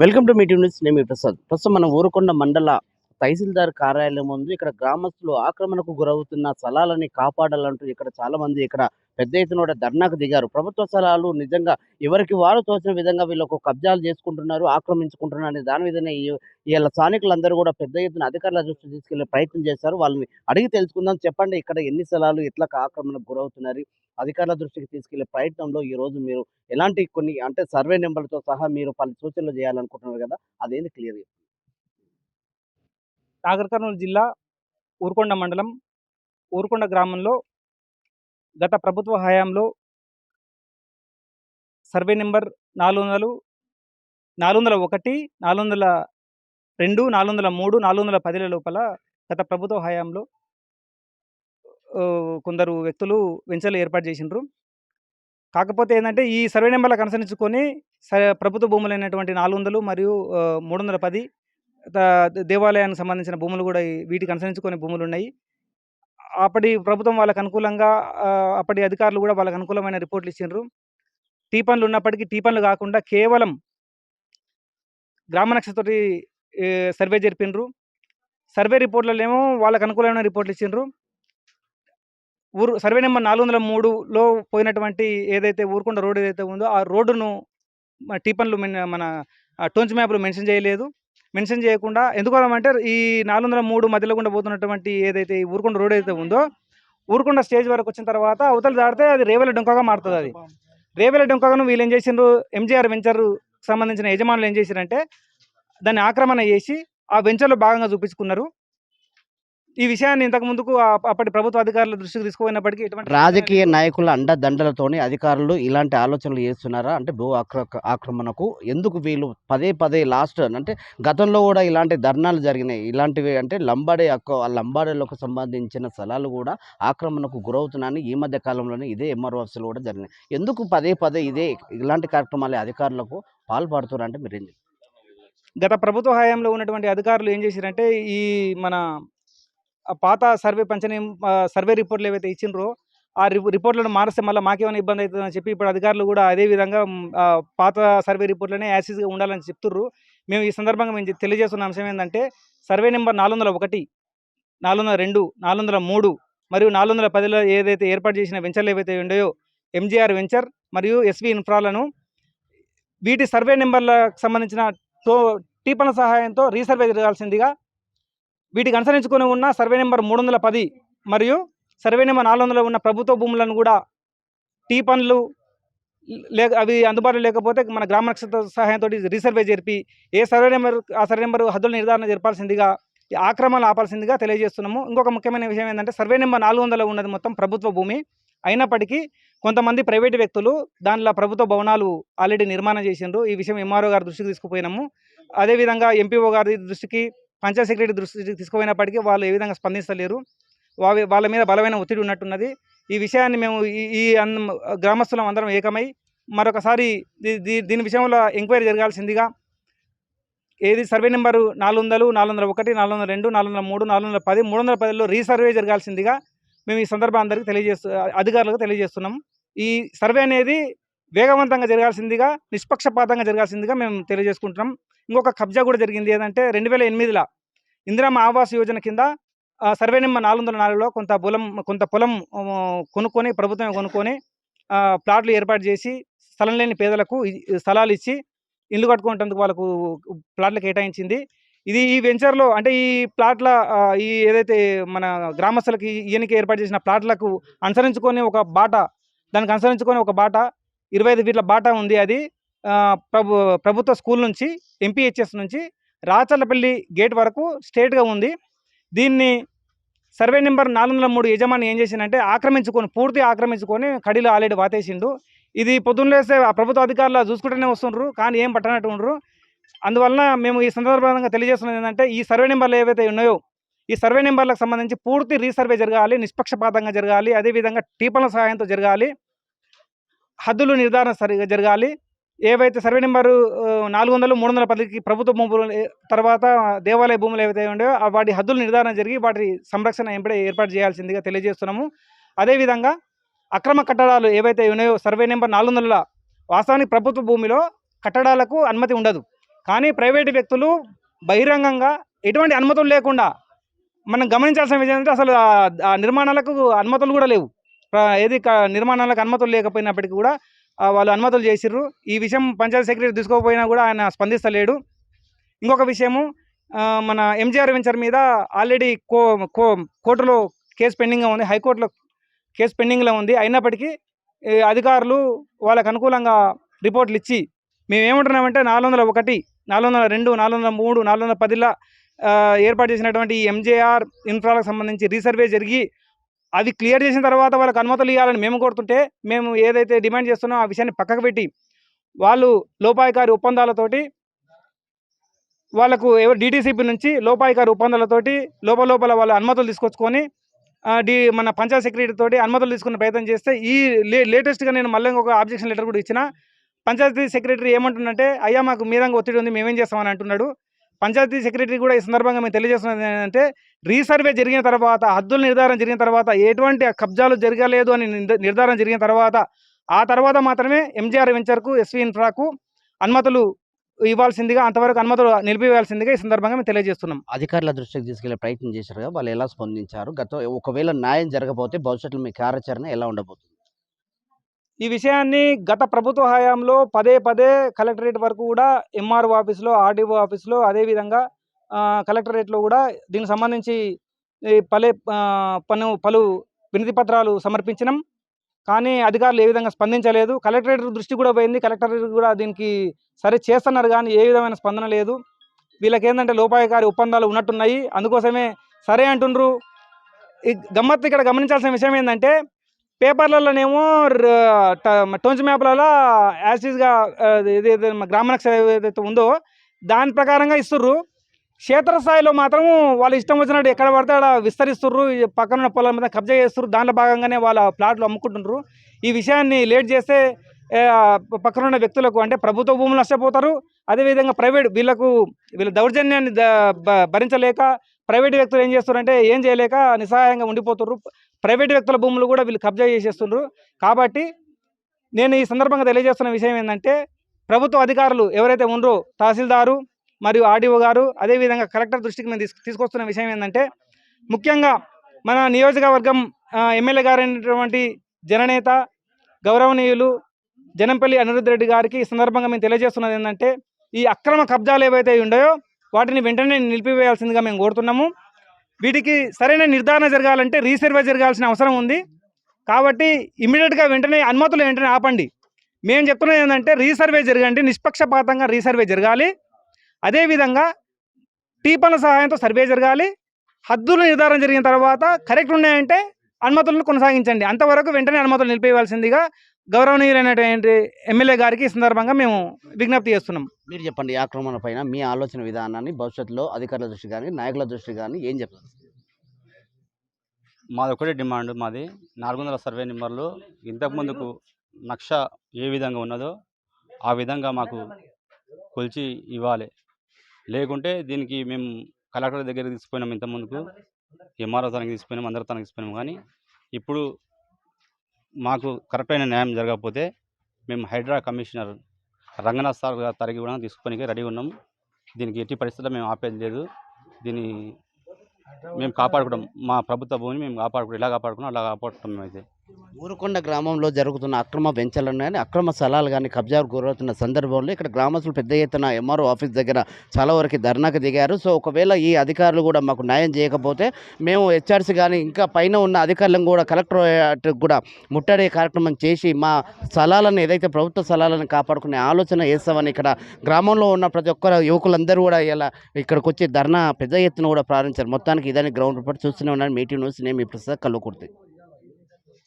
Welcome to meeting news. నేను ప్రసాద్. ప్రస్తుతం మన ఊరకొండ మండల తహసీల్దార్ కార్యాలయం ఉంది ఇక్కడ గ్రామస్తులు ఆక్రమణకు గురవుతున్న స్థలాలని కాపాడాలంటూ ఇక్కడ చాలా మంది ఇక్కడ పెద్ద ఎత్తున కూడా ధర్నాకు దిగారు. ప్రభుత్వ స్థలాలు నిజంగా ఎవరికి వారు తోచిన విధంగా వీళ్ళకు కబ్జాలు చేసుకుంటున్నారు ఆక్రమించుకుంటున్నారు అనే దాని విధంగా ఈ- వీళ్ళ స్థానికులందరూ కూడా పెద్ద ఎత్తున అధికారుల దృష్టి తీసుకెళ్ళే ప్రయత్నం చేస్తారు వాళ్ళని అడిగి తెలుసుకుందాం. చెప్పండి ఇక్కడ ఎన్ని స్థలాలు ఎట్లా ఆక్రమణకు గురవుతున్నారు? అధికారుల దృష్టికి తీసుకెళ్ళే ప్రయత్నంలో ఈ రోజు మీరు ఎలాంటి కొన్ని అంటే సర్వే నెంబర్లతో సహా మీరు పలు సూచనలు చేయాలనుకుంటున్నారు కదా అదేంది క్లియర్ నాగర్ కర్నూలు జిల్లా ఊరుకొండ మండలం ఊరుకొండ గ్రామంలో గత ప్రభుత్వ హయాంలో సర్వే నెంబర్ నాలుగు వందలు నాలుగు వందల ఒకటి నాలుగు వందల రెండు నాలుగు వందల మూడు నాలుగు వందల పదిల లోపల గత ప్రభుత్వ హయాంలో కొందరు వ్యక్తులు వెంచర్లు ఏర్పాటు చేసిండ్రు. కాకపోతే ఏంటంటే ఈ సర్వే నెంబర్లకు అనుసరించుకొని ప్రభుత్వ ప్రభుత్వ భూములైనటువంటి నాలుగు వందలు మరియు మూడు వందల పది దేవాలయానికి సంబంధించిన భూములు కూడా వీటికి అనుసరించుకునే భూములు ఉన్నాయి అప్పటి ప్రభుత్వం వాళ్ళకు అనుకూలంగా అప్పటి అధికారులు కూడా వాళ్ళకి అనుకూలమైన రిపోర్ట్లు ఇచ్చిండ్రు. టీ పనులు ఉన్నప్పటికీ టీ పనులు కాకుండా కేవలం గ్రామ నక్షత్రతోటి సర్వే జరిపిండ్రు. సర్వే రిపోర్ట్లలో ఏమో అనుకూలమైన రిపోర్ట్లు ఇచ్చిండ్రు. ఊరు సర్వే నెంబర్ నాలుగు వందల మూడులో పోయినటువంటి ఏదైతే ఊరుకొండ రోడ్ ఏదైతే ఉందో ఆ రోడ్డును టీ పనులు మన టోన్స్ మ్యాప్లో మెన్షన్ చేయలేదు. మెన్షన్ చేయకుండా ఎందుకోవాలంటే ఈ నాలుగు వందల మూడు మధ్యలో గుండా పోతున్నటువంటి ఏదైతే ఊరుకొండ రోడ్ అయితే ఉందో ఊరుకొండ స్టేజ్ వరకు వచ్చిన తర్వాత అవతల దాడితే అది రేవెల డొంకగా మారుతుంది అది. రేవెల డొంకగాను వీళ్ళు ఏం చేసిండ్రు? ఎంజీఆర్ వెంచర్ సంబంధించిన యజమానులు ఏం చేశారంటే దాన్ని ఆక్రమణ చేసి ఆ వెంచర్లో భాగంగా చూపించుకున్నారు. ఈ విషయాన్ని ఇంతకు ముందుకు అప్పటి ప్రభుత్వ అధికారుల దృష్టికి తీసుకుపోయినప్పటికీ ఎటువంటి రాజకీయ నాయకుల అండదండలతోని అధికారులు ఇలాంటి ఆలోచనలు చేస్తున్నారా? అంటే భూ ఆక్ర ఆక్రమణకు ఎందుకు వీళ్ళు పదే పదే లాస్ట్ అంటే గతంలో కూడా ఇలాంటి ధర్నాలు జరిగినాయి. ఇలాంటివి అంటే లంబాడే లంబాడేలకు సంబంధించిన స్థలాలు కూడా ఆక్రమణకు గురవుతున్నాయని ఈ మధ్య కాలంలోనే ఇదే ఎంఆర్ఓఎఫ్స్లో కూడా జరిగినాయి. ఎందుకు పదే పదే ఇదే ఇలాంటి కార్యక్రమాలు అధికారులకు పాల్పడుతున్నారు అంటే మీరు ఏం? గత ప్రభుత్వ హయాంలో ఉన్నటువంటి అధికారులు ఏం చేశారంటే ఈ మన పాత సర్వే పంచని సర్వే రిపోర్ట్లు ఏవైతే ఇచ్చిండ్రో ఆ రి- రిపోర్ట్లను మారిస్తే మళ్ళీ మాకేమైనా ఇబ్బంది అవుతుందని చెప్పి ఇప్పుడు అధికారులు కూడా అదే విధంగా పాత సర్వే రిపోర్ట్లనే యాసిస్గా ఉండాలని చెప్తుర్రు. మేము ఈ సందర్భంగా మేము తెలియజేస్తున్న అంశం ఏంటంటే సర్వే నెంబర్ నాలుగు వందల ఒకటి నాలుగు వందల రెండు నాలుగు వందల మూడు మరియు నాలుగు వందల పదిలో ఏదైతే ఏర్పాటు చేసిన వెంచర్లు ఏవైతే ఉండయో ఎంజీఆర్ వెంచర్ మరియు ఎస్వి ఇన్ఫ్రాలను వీటి సర్వే నెంబర్లకు సంబంధించిన తో టీపన సహాయంతో రీసర్వే జరగాల్సిందిగా వీటికి అనుసరించుకొని ఉన్న సర్వే నెంబర్ మూడు వందల పది మరియు సర్వే నెంబర్ నాలుగు వందల ఉన్న ప్రభుత్వ భూములను కూడా టీ పనులు లేక అవి అందుబాటులో లేకపోతే మన గ్రామ నక్షత్ర సహాయంతో రీసర్వే జరిపి ఏ సర్వే నెంబర్ ఆ సర్వే నెంబర్ హద్దుల నిర్ధారణ జరపాల్సిందిగా ఈ ఆక్రమణలు ఆపాల్సిందిగా తెలియజేస్తున్నాము. ఇంకొక ముఖ్యమైన విషయం ఏంటంటే సర్వే నెంబర్ నాలుగు వందల ఉన్నది మొత్తం ప్రభుత్వ భూమి. అయినప్పటికీ కొంతమంది ప్రైవేటు వ్యక్తులు దానిలో ప్రభుత్వ భవనాలు ఆల్రెడీ నిర్మాణం చేసిండ్రు. ఈ విషయం ఎంఆర్ఓ గారి దృష్టికి తీసుకుపోయినాము. అదేవిధంగా ఎంపీఓ గారి దృష్టికి పంచాయత్ సెక్రటరీ దృష్టికి తీసుకుపోయినప్పటికీ వాళ్ళు ఏ విధంగా స్పందిస్తలేరు వాళ్ళ వాళ్ళ మీద బలమైన ఒత్తిడి ఉన్నట్టున్నది. ఈ విషయాన్ని మేము ఈ ఈ గ్రామస్తులం అందరం ఏకమై మరొకసారి దీ- దీని విషయంలో ఎంక్వైరీ జరగాల్సిందిగా ఏది సర్వే నెంబరు నాలుగు వందలు నాలుగు వందల ఒకటి నాలుగు వందల రెండు నాలుగు వందల మూడు నాలుగు వందల పది మూడు వందల పదిలో రీసర్వే జరగాల్సిందిగా మేము ఈ సందర్భం అందరికీ తెలియజేస్తూ అధికారులకు తెలియజేస్తున్నాం. ఈ సర్వే అనేది వేగవంతంగా జరగాల్సిందిగా నిష్పక్షపాతంగా జరగాల్సిందిగా మేము తెలియజేసుకుంటున్నాం. ఇంకొక కబ్జా కూడా జరిగింది ఏదంటే రెండు వేల ఎనిమిదిలో ఇందిరామ ఆవాస్ యోజన కింద సర్వే నెంబర్ నాలుగు వందల నాలుగులో కొంత పొలం కొంత పొలం కొనుక్కొని ప్రభుత్వం కొనుక్కొని ప్లాట్లు ఏర్పాటు చేసి స్థలం లేని పేదలకు స్థలాలు ఇచ్చి ఇల్లు కట్టుకునేందుకు వాళ్ళకు ప్లాట్లు కేటాయించింది. ఇది ఈ వెంచర్లో అంటే ఈ ప్లాట్ల ఈ ఏదైతే మన గ్రామస్తులకి ఈయనకి ఏర్పాటు చేసిన ప్లాట్లకు అనుసరించుకొని ఒక బాట దానికి అనుసరించుకొని ఒక బాట ఇరవై ఐదు ఫీట్ల బాట ఉంది అది. ప్రభు ప్రభుత్వ స్కూల్ నుంచి ఎంపీహెచ్ఎస్ నుంచి రాచర్లపల్లి గేట్ వరకు స్టేట్గా ఉంది. దీన్ని సర్వే నెంబర్ నాలుగు వందల మూడు యజమాని ఏం చేసిందంటే ఆక్రమించుకొని పూర్తి ఆక్రమించుకొని కడిలో ఆల్రెడీ వాతేసిండు. ఇది పొద్దున్నలేస్తే ఆ ప్రభుత్వ అధికారులు చూసుకుంటూనే వస్తుండ్రు కానీ ఏం పట్టనట్టు ఉండరు. అందువలన మేము ఈ సందర్భంగా తెలియజేస్తున్నది ఏంటంటే ఈ సర్వే నెంబర్లు ఏవైతే ఉన్నాయో ఈ సర్వే నెంబర్లకు సంబంధించి పూర్తి రీసర్వే జరగాలి నిష్పక్షపాతంగా జరగాలి అదేవిధంగా టీపల సహాయంతో జరగాలి హద్దులు నిర్ధారణ సరిగా జరగాలి ఏవైతే సర్వే నెంబరు నాలుగు వందలు మూడు వందల పదికి ప్రభుత్వ భూములు తర్వాత దేవాలయ భూములు ఏవైతే ఉండేవో ఆ వాటి హద్దులు నిర్ధారణ జరిగి వాటి సంరక్షణ ఎంపడే ఏర్పాటు చేయాల్సిందిగా తెలియజేస్తున్నాము. అదేవిధంగా అక్రమ కట్టడాలు ఏవైతే ఉన్నాయో సర్వే నెంబర్ నాలుగు వందల వాస్తవానికి ప్రభుత్వ భూమిలో కట్టడాలకు అనుమతి ఉండదు. కానీ ప్రైవేటు వ్యక్తులు బహిరంగంగా ఎటువంటి అనుమతులు లేకుండా మనం గమనించాల్సిన విషయం ఏంటంటే అసలు ఆ- నిర్మాణాలకు అనుమతులు కూడా లేవు. ఏది క- నిర్మాణాలకు అనుమతులు లేకపోయినప్పటికీ కూడా వాళ్ళు అనుమతులు చేసిర్రు. ఈ విషయం పంచాయతీ సెక్రటరీ తీసుకోకపోయినా కూడా ఆయన స్పందిస్తలేడు. ఇంకొక విషయము మన ఎంజీఆర్ వెంచర్ మీద ఆల్రెడీ కో కో కోర్టులో కేసు పెండింగ్గా ఉంది హైకోర్టులో కేసు పెండింగ్లో ఉంది. అయినప్పటికీ అధికారులు వాళ్ళకు అనుకూలంగా రిపోర్ట్లు ఇచ్చి మేము ఏమంటున్నామంటే నాలుగు వందల ఒకటి నాలుగు వందల రెండు నాలుగు వందల మూడు నాలుగు వందల పదిలా ఏర్పాటు చేసినటువంటి ఎంజేఆర్ ఇన్ఫ్రాలకు సంబంధించి రీసర్వే జరిగి అది క్లియర్ చేసిన తర్వాత వాళ్ళకి అనుమతులు ఇవ్వాలని మేము కోరుతుంటే మేము ఏదైతే డిమాండ్ చేస్తున్నామో ఆ విషయాన్ని పక్కకు పెట్టి వాళ్ళు లోపాయికారి ఒప్పందాలతోటి వాళ్ళకు ఎవరు డీటీసీపీ నుంచి లోపాయికారి ఒప్పందాలతోటి లోపల లోపల వాళ్ళ అనుమతులు తీసుకొచ్చుకొని డి మన పంచాయత్ సెక్రటరీ అనుమతులు తీసుకునే ప్రయత్నం చేస్తే ఈ లే లేటెస్ట్గా నేను మళ్ళీ ఒక ఆబ్జెక్షన్ లెటర్ కూడా ఇచ్చిన పంచాయతీ సెక్రటరీ ఏమంటుందంటే అయ్యా మాకు మీదంగా ఒత్తిడి ఉంది మేమేం చేస్తామని అంటున్నాడు. పంచాయతీ సెక్రటరీ కూడా ఈ సందర్భంగా మేము తెలియజేస్తున్నది ఏంటంటే రీసర్వే జరిగిన తర్వాత హద్దుల నిర్ధారణ జరిగిన తర్వాత ఎటువంటి కబ్జాలు జరగలేదు అని నిర్ధారణ జరిగిన తర్వాత ఆ తర్వాత మాత్రమే ఎంజీఆర్ వెంచర్కు ఎస్వి ఇన్ఫ్రాకు అనుమతులు ఇవ్వాల్సిందిగా అంతవరకు అనుమతులు నిలిపివేయాల్సిందిగా ఈ సందర్భంగా మేము తెలియజేస్తున్నాం. అధికారుల దృష్టికి తీసుకెళ్ళే ప్రయత్నం చేశారు వాళ్ళు ఎలా స్పందించారు? గత ఒకవేళ న్యాయం జరగకపోతే భవిష్యత్తులో మీ కార్యాచరణ ఎలా ఉండబోతుంది? ఈ విషయాన్ని గత ప్రభుత్వ హయాంలో పదే పదే కలెక్టరేట్ వరకు కూడా ఎంఆర్ఓ ఆఫీస్లో ఆర్డీఓ ఆఫీస్లో అదేవిధంగా కలెక్టరేట్లో కూడా దీనికి సంబంధించి ఈ పలే పను పలు పలు వినతి పత్రాలు సమర్పించినాం. కానీ అధికారులు ఏ విధంగా స్పందించలేదు. కలెక్టరేట్ దృష్టి కూడా పోయింది. కలెక్టరేట్ కూడా దీనికి సరే చేస్తున్నారు కానీ ఏ విధమైన స్పందన లేదు. వీళ్ళకి ఏంటంటే లోపాయకారి ఒప్పందాలు ఉన్నట్టున్నాయి. అందుకోసమే సరే అంటుండ్రు. ఈ గమ్మత్తు ఇక్కడ గమనించాల్సిన విషయం ఏంటంటే పేపర్లలోనేమో టోన్స్ మ్యాప్లలో యాసిడ్గా ఏదైతే గ్రామ నక్ష ఏదైతే ఉందో దాని ప్రకారంగా ఇస్తుర్రు. క్షేత్రస్థాయిలో మాత్రం వాళ్ళు ఇష్టం వచ్చినట్టు ఎక్కడ పడితే అక్కడ విస్తరిస్తుర్రు. ఈ పక్కన ఉన్న పొలాల మీద కబ్జా చేస్తుర్రు. దాంట్లో భాగంగానే వాళ్ళ ప్లాట్లు అమ్ముకుంటున్నారు. ఈ విషయాన్ని లేట్ చేస్తే పక్కనున్న పక్కన ఉన్న వ్యక్తులకు అంటే ప్రభుత్వ భూములు నష్టపోతారు. అదేవిధంగా ప్రైవేట్ వీళ్ళకు వీళ్ళ దౌర్జన్యాన్ని భరించలేక ప్రైవేట్ వ్యక్తులు ఏం చేస్తారంటే ఏం చేయలేక నిస్సహాయంగా ఉండిపోతున్నారు ప్రైవేట్ వ్యక్తుల భూములు కూడా వీళ్ళు కబ్జా చేసేస్తున్నారు కాబట్టి నేను ఈ సందర్భంగా తెలియజేస్తున్న విషయం ఏంటంటే ప్రభుత్వ అధికారులు ఎవరైతే ఉన్నారో తహసీల్దారు మరియు ఆర్డీఓ గారు అదేవిధంగా కలెక్టర్ దృష్టికి మేము తీసుకు తీసుకొస్తున్న విషయం ఏంటంటే ముఖ్యంగా మన నియోజకవర్గం ఎమ్మెల్యే గారైనటువంటి జననేత గౌరవనీయులు జనంపల్లి అనిరుద్ధ రెడ్డి గారికి ఈ సందర్భంగా మేము తెలియజేస్తున్నది ఏంటంటే ఈ అక్రమ కబ్జాలు ఏవైతే ఉన్నాయో వాటిని వెంటనే నిలిపివేయాల్సిందిగా మేము కోరుతున్నాము. వీటికి సరైన నిర్ధారణ జరగాలంటే రీసర్వే జరగాల్సిన అవసరం ఉంది. కాబట్టి ఇమీడియట్గా వెంటనే అనుమతులు వెంటనే ఆపండి. మేము చెప్తున్నది ఏంటంటే రీసర్వే జరగండి నిష్పక్షపాతంగా రీసర్వే జరగాలి. అదేవిధంగా టీపన్ల సహాయంతో సర్వే జరగాలి. హద్దులు నిర్ధారణ జరిగిన తర్వాత కరెక్ట్ ఉన్నాయంటే అనుమతులను కొనసాగించండి. అంతవరకు వెంటనే అనుమతులు నిలిపేయవలసిందిగా గౌరవనీయులైనటువంటి ఎమ్మెల్యే గారికి ఈ సందర్భంగా మేము విజ్ఞప్తి చేస్తున్నాం. మీరు చెప్పండి ఈ ఆక్రమణ పైన మీ ఆలోచన విధానాన్ని భవిష్యత్తులో అధికారుల దృష్టి కానీ నాయకుల దృష్టి కానీ ఏం చెప్తారు మాది ఒకటే డిమాండ్ మాది నాలుగు వందల సర్వే నెంబర్లు. ఇంతకు ముందుకు నక్ష ఏ విధంగా ఉన్నదో ఆ విధంగా మాకు కొలిచి ఇవ్వాలి. లేకుంటే దీనికి మేము కలెక్టర్ దగ్గరికి తీసుకుపోయినాం ఇంత ముందుకు ఎంఆర్ఓ తనకి తీసుకుపోయినాం అందరి తనకి తీసుకుపోయినాం. కానీ ఇప్పుడు మాకు కరెక్ట్ అయిన న్యాయం జరగకపోతే మేము హైడ్రా కమిషనర్ రంగనాథ్ సార్ గారి తరగి కూడా తీసుకొని రెడీ ఉన్నాం. దీనికి ఎట్టి పరిస్థితుల్లో మేము ఆపేది లేదు. దీన్ని మేము కాపాడుకుంటాం మా ప్రభుత్వ భూమిని మేము కాపాడుకుంటాం ఎలా కాపాడుకున్నాం అలా కాపాడుకుంటాం మేమైతే ఊరుకొండ గ్రామంలో జరుగుతున్న అక్రమ వెంచలను కానీ అక్రమ స్థలాలు కానీ కబ్జాకు గురవుతున్న సందర్భంలో ఇక్కడ గ్రామస్తులు పెద్ద ఎత్తున ఎంఆర్ఓ ఆఫీస్ దగ్గర చాలా వరకు ధర్నాకు దిగారు. సో ఒకవేళ ఈ అధికారులు కూడా మాకు న్యాయం చేయకపోతే మేము హెచ్ఆర్సీ కానీ ఇంకా పైన ఉన్న అధికారులను కూడా కలెక్టరేట్ కూడా ముట్టడే కార్యక్రమం చేసి మా స్థలాలను ఏదైతే ప్రభుత్వ స్థలాలను కాపాడుకునే ఆలోచన చేస్తామని ఇక్కడ గ్రామంలో ఉన్న ప్రతి ఒక్కరు యువకులందరూ కూడా ఇలా ఇక్కడికి వచ్చి ధర్నా పెద్ద ఎత్తున కూడా ప్రారంభించారు. మొత్తానికి ఇదని గ్రౌండ్ రిపోర్ట్ చూస్తూనే ఉన్నాను మీటింగ్ న్యూస్ నేను మీ ప్రసాద్ కల్లుకుర్తి.